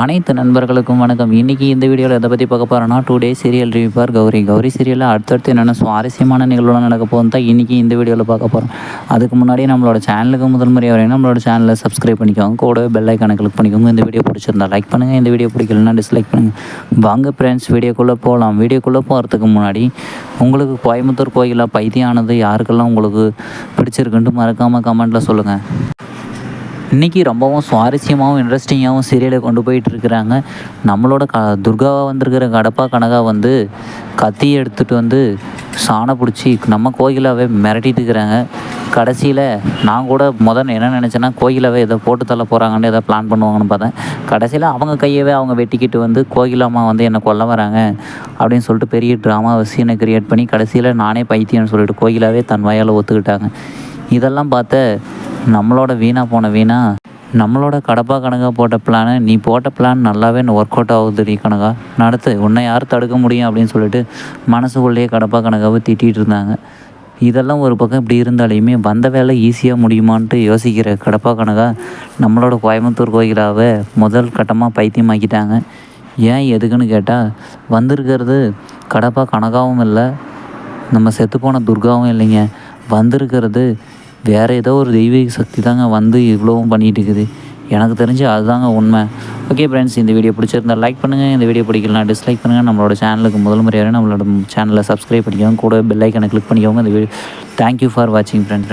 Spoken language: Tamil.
அனைத்து நண்பர்களுக்கும் வணக்கம். இன்றைக்கி இந்த வீடியோவில் எதை பற்றி பார்க்க போகிறோன்னா டூ டே சீரியல் ரிவிப்பார் கௌரி. கௌரி சீரியலில் அடுத்தடுத்து என்னென்ன சுவாரஸ்யமான நிகழ்வுலாம் நடக்க போகுது தான் இன்றைக்கி இந்த வீடியோவில் பார்க்க போகிறோம் அதுக்கு முன்னாடி நம்மளோட சேனலுக்கு முதல் முறை வரையும் நம்மளோட சேனலை சப்ஸ்கிரைப் பண்ணிக்கோங்க. கூட பெல் ஐக்கானை கிளிக் பண்ணிக்கோங்க. இந்த வீடியோ பிடிச்சிருந்தா லைக் பண்ணுங்கள் இந்த வீடியோ பிடிக்கலன்னா டிஸ்லைக் பண்ணுங்கள் வாங்க ஃப்ரெண்ட்ஸ் வீடியோக்குள்ளே போகலாம் வீடியோக்குள்ளே போகிறதுக்கு முன்னாடி உங்களுக்கு கோயம்புத்தூர் கோயிலாக பைத்தியானது யாருக்கெல்லாம் உங்களுக்கு பிடிச்சிருக்குன்ட்டு மறக்காமல் கமெண்ட்டில் சொல்லுங்கள் இன்றைக்கி ரொம்பவும் சுவாரஸ்யமாகவும் இன்ட்ரெஸ்டிங்காகவும் சீரியலை கொண்டு போயிட்டுருக்குறாங்க நம்மளோட க துர்காவாக வந்திருக்கிற கடப்பா கனகா வந்து கத்தி எடுத்துகிட்டு வந்து சாணை பிடிச்சி நம்ம கோயிலாகவே மிரட்டிட்டு இருக்கிறாங்க. கடைசியில் நான் கூட முதல்ல என்ன நினச்சேன்னா கோயிலாவே ஏதோ போட்டு தள்ள போகிறாங்கன்னு ஏதோ பிளான் பண்ணுவாங்கன்னு பார்த்தேன். கடைசியில் அவங்க கையவே அவங்க வெட்டிக்கிட்டு வந்து கோகிலாமா வந்து என்னை கொல்ல வராங்க அப்படின்னு சொல்லிட்டு பெரிய ட்ராமா சீனை கிரியேட் பண்ணி கடைசியில் நானே பைத்தியம்னு சொல்லிட்டு கோயிலாகவே தன் வாயால் ஒத்துக்கிட்டாங்க. இதெல்லாம் பார்த்த நம்மளோட வீணாக போன வீணா? நம்மளோட கடப்பா கணக்கா போட்ட பிளானு நீ போட்ட பிளான் நல்லாவே ஒர்க் அவுட் ஆகுதுடி கணக்கா நடத்து உன்னை யார் தடுக்க முடியும் அப்படின்னு சொல்லிட்டு மனசுக்குள்ளேயே கடப்பா கணக்காக திட்டிகிட்டு இருந்தாங்க. இதெல்லாம் ஒரு பக்கம் இப்படி இருந்தாலையுமே வந்த வேலை ஈஸியாக முடியுமான்ட்டு யோசிக்கிற கடப்பா கணக்கா நம்மளோட கோயம்புத்தூர் கோயிலாவை முதல் கட்டமாக பைத்தியமாக்கிட்டாங்க. ஏன் எதுக்குன்னு கேட்டால் வந்திருக்கிறது கடப்பா கணக்காகவும் இல்லை நம்ம செத்துப்போன துர்காவும் இல்லைங்க. வந்திருக்கிறது வேறு ஏதோ ஒரு தெய்வீக சக்தி தாங்க வந்து இவ்வளோவும் பண்ணிகிட்டு இருக்குது எனக்கு தெரிஞ்சு அதுதாங்க உண்மை. ஓகே ஃப்ரெண்ட்ஸ் இந்த வீடியோ பிடிச்சிருந்தா லைக் பண்ணுங்கள் இந்த வீடியோ பிடிக்கலாம் டிஸ்லைக் பண்ணுங்கள் நம்மளோட சேனலுக்கு முதல் முறையாக நம்மளோட சேனலை சப்ஸ்கிரைப் பண்ணிக்கோங்க. கூட பெல் ஐக்கனை கிளிக் பண்ணிக்கோங்க. இந்த வீடியோ தேங்க்யூ ஃபார் வாட்சிங் ஃப்ரெண்ட்ஸ்